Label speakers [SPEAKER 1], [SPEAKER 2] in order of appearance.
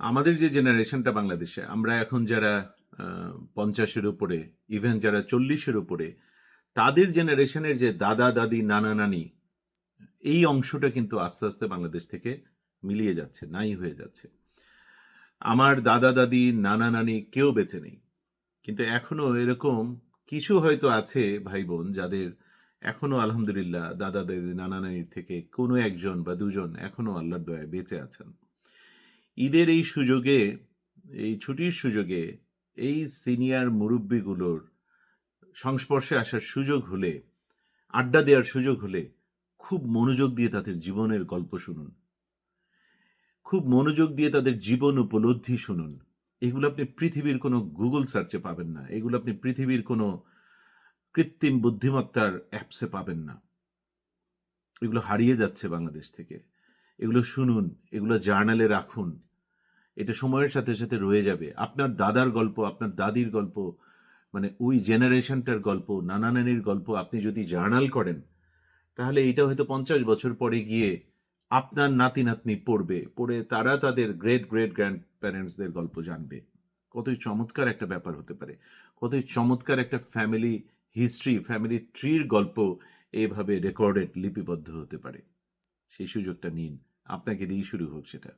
[SPEAKER 1] আমাদের যে জেনারেশনটা বাংলাদেশে, আমরা এখন যারা পঞ্চাশের উপরে ইভেন যারা চল্লিশের উপরে, তাদের জেনারেশনের যে দাদা, দাদি, নানা, নানি, এই অংশটা কিন্তু আস্তে আস্তে বাংলাদেশ থেকে মিলিয়ে যাচ্ছে, নাই হয়ে যাচ্ছে। আমার দাদা, দাদি, নানা, নানি কেউ বেঁচে নেই। কিন্তু এখনও এরকম কিছু হয়তো আছে ভাই বোন যাদের এখনও আলহামদুলিল্লাহ দাদা, দাদি, নানা, নানির থেকে কোনো একজন বা দুজন এখনও আল্লাহর দয়ায় বেঁচে আছেন। ঈদের এই সুযোগে, এই ছুটির সুযোগে এই সিনিয়র মুরব্বীগুলোর সংস্পর্শে আসার সুযোগ হলে, আড্ডা দেওয়ার সুযোগ হলে খুব মনোযোগ দিয়ে তাদের জীবনের গল্প শুনুন। খুব মনোযোগ দিয়ে তাদের জীবন উপলব্ধি শুনুন। এগুলো আপনি পৃথিবীর কোনো গুগল সার্চে পাবেন না। এগুলো আপনি পৃথিবীর কোনো কৃত্রিম বুদ্ধিমত্তার অ্যাপসে পাবেন না। এগুলো হারিয়ে যাচ্ছে বাংলাদেশ থেকে। এগুলো শুনুন, এগুলো জার্নালে রাখুন। এটা সময়ের সাথে সাথে রয়ে যাবে। আপনার দাদার গল্প, আপনার দাদির গল্প মানে ওই জেনারেশনটার গল্প, নানা নানির গল্প আপনি যদি জার্নাল করেন, তাহলে এটা হয়তো পঞ্চাশ বছর পরে গিয়ে আপনার নাতি নাতনি পড়বে, পড়ে তারা তাদের গ্রেট গ্রেট গ্র্যান্ড প্যারেন্টসদের গল্প জানবে। কতই চমৎকার একটা ব্যাপার হতে পারে। কতই চমৎকার একটা ফ্যামিলি হিস্ট্রি ফ্যামিলি ট্রির গল্প এভাবে রেকর্ডেড লিপিবদ্ধ হতে পারে। সেই সুযোগটা নিন। আপনাকে দিয়েই শুরু হোক সেটা।